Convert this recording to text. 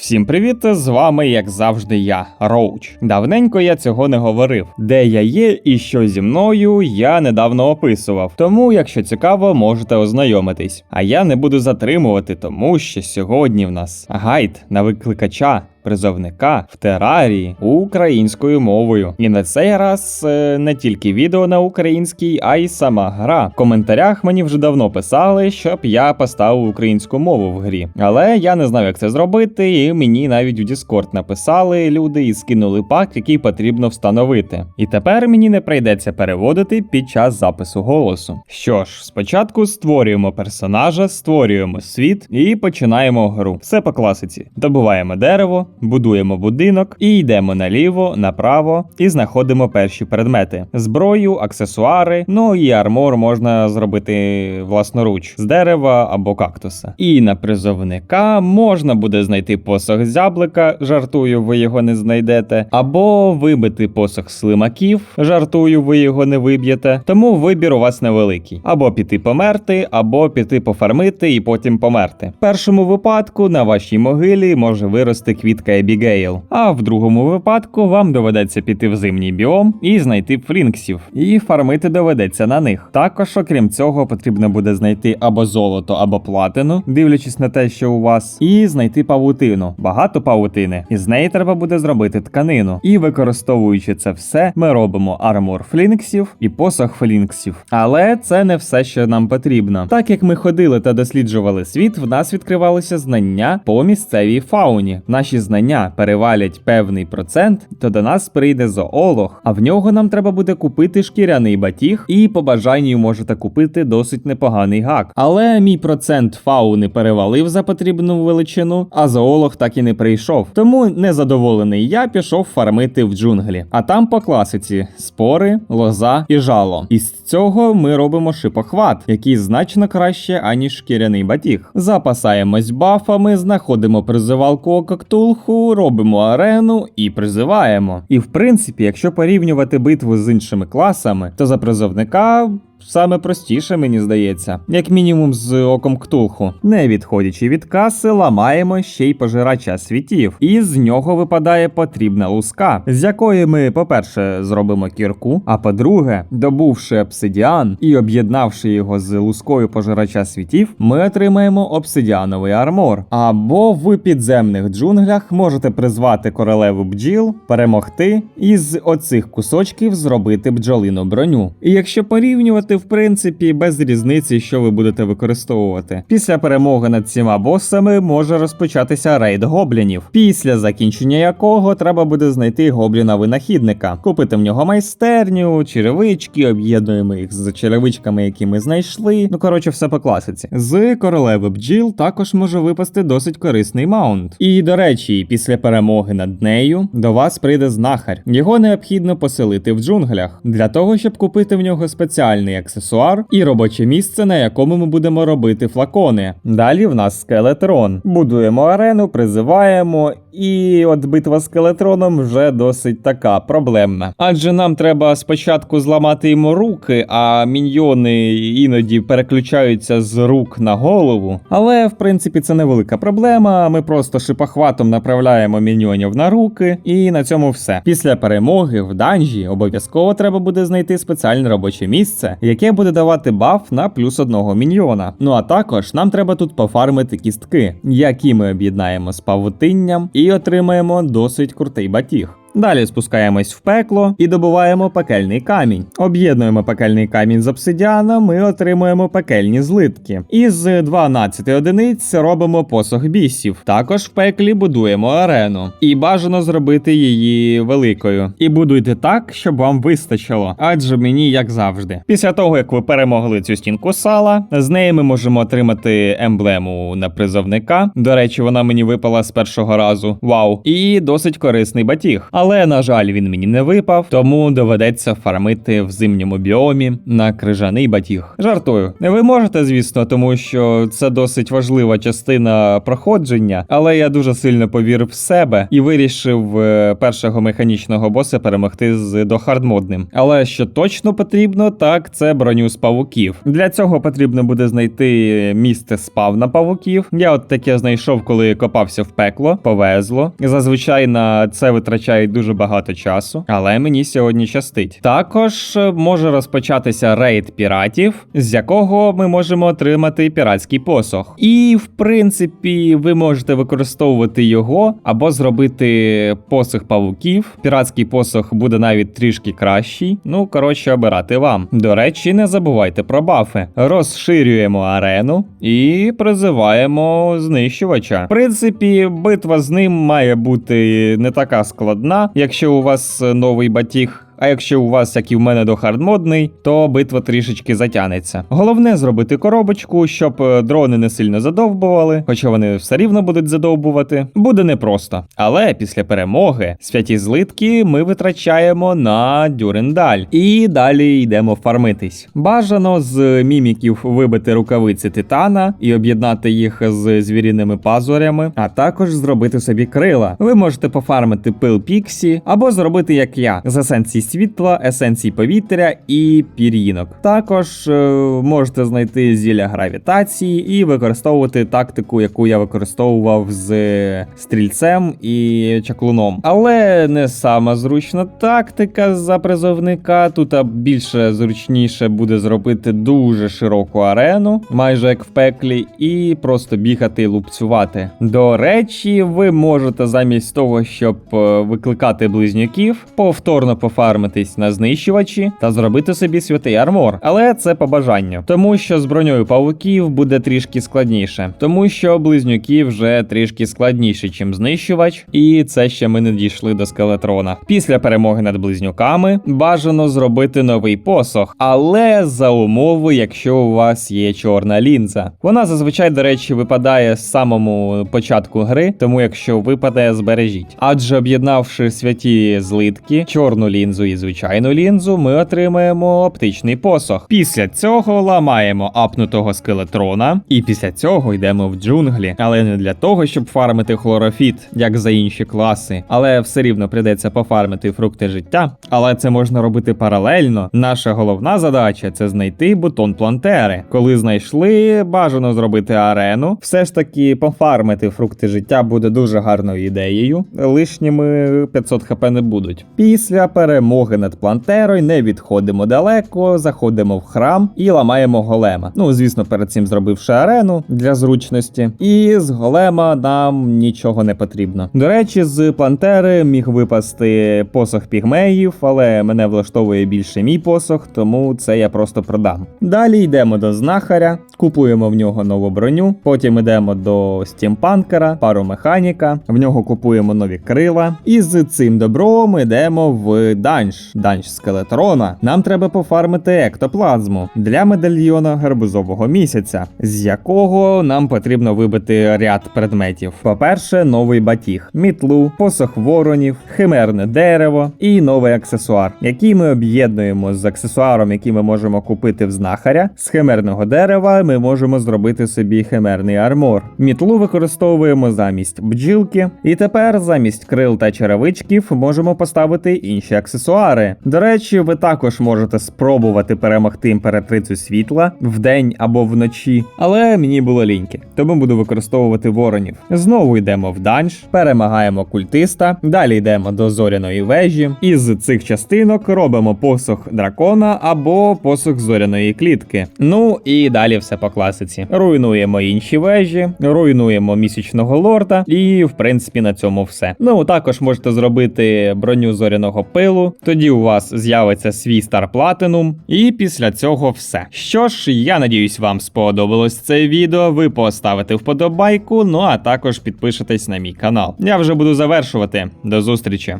Всім привіт! З вами, як завжди, я, Роуч. Давненько я цього не говорив. Де я є і що зі мною, я недавно описував. Тому, якщо цікаво, можете ознайомитись. А я не буду затримувати, тому що сьогодні в нас гайд на викликача. Призовника в терарії українською мовою. І на цей раз е, не тільки відео на українській, а й сама гра. В коментарях мені вже давно писали, щоб я поставив українську мову в грі. Але я не знав, як це зробити, і мені навіть в Discord написали люди і скинули пак, який потрібно встановити. І тепер мені не прийдеться переводити під час запису голосу. Що ж, спочатку створюємо персонажа, створюємо світ і починаємо гру. Все по класиці. Добуваємо дерево, будуємо будинок і йдемо наліво, направо і знаходимо перші предмети: зброю, аксесуари, ну і армор можна зробити власноруч з дерева або кактуса. І на призовника можна буде знайти посох зяблика, жартую, ви його не знайдете, або вибити посох слимаків, жартую, ви його не виб'єте. Тому вибір у вас невеликий: або піти померти, або піти пофармити і потім померти. В першому випадку на вашій могилі може вирости квітка Ебігейл, а в другому випадку вам доведеться піти в зимній біом і знайти флінксів, і фармити доведеться на них. Також, окрім цього, потрібно буде знайти або золото, або платину, дивлячись на те, що у вас, і знайти павутину, багато павутини, і з неї треба буде зробити тканину. І використовуючи це все, ми робимо армор флінксів і посох флінксів. Але це не все, що нам потрібно. Так як ми ходили та досліджували світ, в нас відкривалися знання по місцевій фауні. Наші знання перевалять певний процент, то до нас прийде зоолог, а в нього нам треба буде купити шкіряний батіг, і по бажанню можете купити досить непоганий гак. Але мій процент фауни перевалив за потрібну величину, а зоолог так і не прийшов. Тому незадоволений я пішов фармити в джунглі. А там по класиці спори, лоза і жало. Із цього ми робимо шипохват, який значно краще, аніж шкіряний батіг. Запасаємось бафами, знаходимо призивалку Коктулху, робимо арену і призиваємо. І в принципі, якщо порівнювати битву з іншими класами, то за призовника. Саме простіше, мені здається, як мінімум з оком ктулху. Не відходячи від каси, ламаємо ще й пожирача світів, і з нього випадає потрібна луска, з якої ми, по-перше, зробимо кірку, а по-друге, добувши обсидіан і об'єднавши його з лускою пожирача світів, ми отримаємо обсидіановий армор. Або в підземних джунглях можете призвати королеву бджіл, перемогти і з оцих кусочків зробити бджолину броню. І якщо порівнювати в принципі без різниці, що ви будете використовувати. Після перемоги над цими босами може розпочатися рейд гоблінів, після закінчення якого треба буде знайти гобліна-винахідника, купити в нього майстерню, черевички, об'єднуємо їх з черевичками, які ми знайшли. Ну коротше, все по класиці. З королеви бджіл також може випасти досить корисний маунт. І до речі, після перемоги над нею до вас прийде знахар. Його необхідно поселити в джунглях для того, щоб купити в нього спеціальний аксесуар і робоче місце, на якому ми будемо робити флакони. Далі в нас скелетрон. Будуємо арену, призиваємо, і от битва з скелетроном вже досить така проблемна. Адже нам треба спочатку зламати йому руки, а міньйони іноді переключаються з рук на голову. Але в принципі це невелика проблема. Ми просто шипохватом направляємо міньйонів на руки, і на цьому все. Після перемоги в данжі обов'язково треба буде знайти спеціальне робоче місце, яке буде давати баф на плюс одного міньйона. Ну а також нам треба тут пофармити кістки, які ми об'єднаємо з павутинням, і отримаємо досить крутий батіг. Далі спускаємось в пекло і добуваємо пекельний камінь. Об'єднуємо пекельний камінь з обсидіаном і отримуємо пекельні злитки. Із 12 одиниць робимо посох бісів. Також в пеклі будуємо арену. І бажано зробити її великою. І будуйте так, щоб вам вистачило, адже мені як завжди. Після того, як ви перемогли цю стінку сала, з неї ми можемо отримати емблему на призовника. До речі, вона мені випала з першого разу. Вау! І досить корисний батіг. Але, на жаль, він мені не випав, тому доведеться фармити в зимньому біомі на крижаний батіг. Жартую. Ви можете, звісно, тому що це досить важлива частина проходження, але я дуже сильно повірив в себе і вирішив е, першого механічного боса перемогти з дохардмодним. Але що точно потрібно, так це броню з павуків. Для цього потрібно буде знайти місце спавна павуків. Я от таке знайшов, коли копався в пекло, повезло. Зазвичай на це витрачає дуже багато часу, але мені сьогодні щастить. Також е, може розпочатися рейд піратів, з якого ми можемо отримати піратський посох. І в принципі, ви можете використовувати його або зробити посох павуків. Піратський посох буде навіть трішки кращий. Ну, коротше, обирати вам. До речі, не забувайте про бафи. Розширюємо арену і призиваємо знищувача. В принципі, битва з ним має бути не така складна, якщо у вас новий батіг. А якщо у вас, як і в мене, дохардмодний, то битва трішечки затягнеться. Головне зробити коробочку, щоб е, дрони не сильно задовбували, хоча вони все рівно будуть задовбувати. Буде непросто. Але після перемоги святі злитки ми витрачаємо на дюрендаль. І далі йдемо фармитись. Бажано з міміків вибити рукавиці титана і об'єднати їх з звіріними пазурями, а також зробити собі крила. Ви можете пофармити пил Піксі або зробити як я з есенції світла, есенції повітря і пір'їнок. Також е, можете знайти зілля гравітації і використовувати тактику, яку я використовував з стрільцем і чаклуном. Але не сама зручна тактика за призовника. Тут більше зручніше буде зробити дуже широку арену, майже як в пеклі, і просто бігати і лупцювати. До речі, ви можете замість того, щоб е, викликати близнюків, повторно пофармитись на знищувачі та зробити собі святий армор. Але це по бажанню, тому що з броньою павуків буде трішки складніше, тому що близнюки вже трішки складніші, чим знищувач, і це ще ми не дійшли до скелетрона. Після перемоги над близнюками бажано зробити новий посох, але за умови, якщо у вас є чорна лінза. Вона зазвичай, до речі, випадає з самому початку гри, тому якщо випаде, збережіть. Адже об'єднавши святі злитки, чорну лінзу і звичайну лінзу, ми отримаємо оптичний посох. Після цього ламаємо апнутого скелетрона, і після цього йдемо в джунглі, але не для того, щоб фармити хлорофіт, як за інші класи, але все рівно прийдеться пофармити фрукти життя. Але це можна робити паралельно. Наша головна задача це знайти бутон плантери. Коли знайшли, бажано зробити арену. Все ж таки, пофармити фрукти життя буде дуже гарною ідеєю. Лишніми 500 хп не будуть. Після перемоги над плантерою не відходимо далеко, заходимо в храм і ламаємо голема. Ну, звісно, перед цим зробивши арену для зручності. І з голема нам нічого не потрібно. До речі, з плантери міг випасти посох пігмеїв, але мене влаштовує більше мій посох, тому це я просто продам. Далі йдемо до знахаря, купуємо в нього нову броню. Потім йдемо до стімпанкера, пару механіка. В нього купуємо нові крила. І з цим добром йдемо в данж. Данж скелетрона. Нам треба пофармити ектоплазму для медальйона гарбузового місяця, з якого нам потрібно вибити ряд предметів. По-перше, новий батіг, мітлу, посох воронів, химерне дерево і новий аксесуар, який ми об'єднуємо з аксесуаром, який ми можемо купити в знахаря. З химерного дерева ми можемо зробити собі химерний армор. Мітлу використовуємо замість бджілки, і тепер замість крил та черевичків можемо поставити інші аксесуари. До речі, ви також можете спробувати перемогти імператрицю світла вдень або вночі, але мені було ліньки, тому буду використовувати воронів. Знову йдемо в данж, перемагаємо культиста, далі йдемо до зоряної вежі, і з цих частинок робимо посох дракона або посох зоряної клітки. Ну і далі все по класиці. Руйнуємо інші вежі, руйнуємо місячного лорда, і в принципі на цьому все. Ну також можете зробити броню зоряного пилу, тоді у вас з'явиться свій стар платинум, і після цього все. Що ж, я надіюсь, вам сподобалось це відео. Ви поставите вподобайку, ну а також підпишетесь на мій канал. Я вже буду завершувати. До зустрічі.